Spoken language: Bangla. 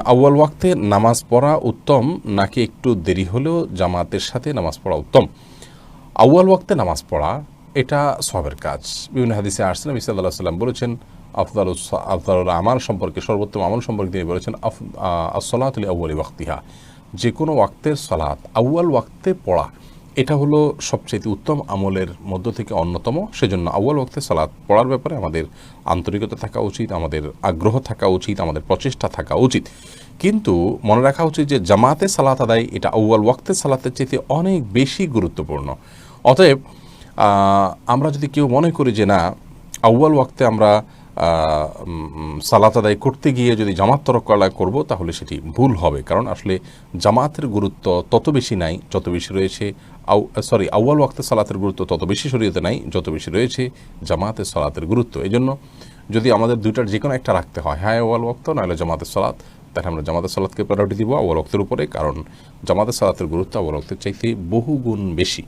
আউয়াল ওয়াক্তে নামাজ পড়া উত্তম, নাকি একটু দেরি হলেও জামাতের সাথে নামাজ পড়া উত্তম? আউয়াল ওয়াক্তে নামাজ পড়া, এটা সবের কাজ। বিভিন্ন হাদিসে আসছেন নবী সাল্লাহ সাল্লাম বলেছেন, আফদাল আফদাল আমাল সম্পর্কে, সর্বোত্তম আমল সম্পর্কে তিনি বলেছেন, আফ আসলাতুল আউ্য়ালি ওয়াক্তিহা। যে কোনো ওয়াক্তের সলাৎ আউয়াল ওয়াক্তে পড়া। এটা হলো সবচেয়ে উত্তম আমলের মধ্য থেকে অন্যতম। সেজন্য আউয়াল ওয়াক্তে সালাত পড়ার ব্যাপারে আমাদের আন্তরিকতা থাকা উচিত, আমাদের আগ্রহ থাকা উচিত, আমাদের প্রচেষ্টা থাকা উচিত। কিন্তু মনে রাখা উচিত যে জামাতে সালাত আদায় এটা আউয়াল ওয়াক্তে সালাতের চেয়ে অনেক বেশি গুরুত্বপূর্ণ। অতএব আমরা যদি কেউ মনে করি যে না, আউয়াল ওয়াক্তে আমরা সালাত আদায় করতে গিয়ে যদি জামাত তরক করা করব, তাহলে সেটি ভুল হবে। কারণ আসলে জামাতের গুরুত্ব তত বেশি নাই, যত বেশি রয়েছে আউ, সরি, আউয়াল ওয়াক্তে সালাতের গুরুত্ব তত বেশি শরীয়তে নাই, যত বেশি রয়েছে জামাতের সালাতের গুরুত্ব। এই জন্য যদি আমাদের দুইটার যে কোনো একটা রাখতে হয় হ্যাঁ আউয়াল ওয়াক্ত, নাহলে জামাতের সালাত, তাহলে আমরা জামাতের সালাতকে প্রায়োরিটি দিব আউয়াল ওয়াক্তের উপরে, কারণ জামাতের সালাতের গুরুত্ব আউয়াল ওয়াক্তের চাইতে বহু গুণ বেশি।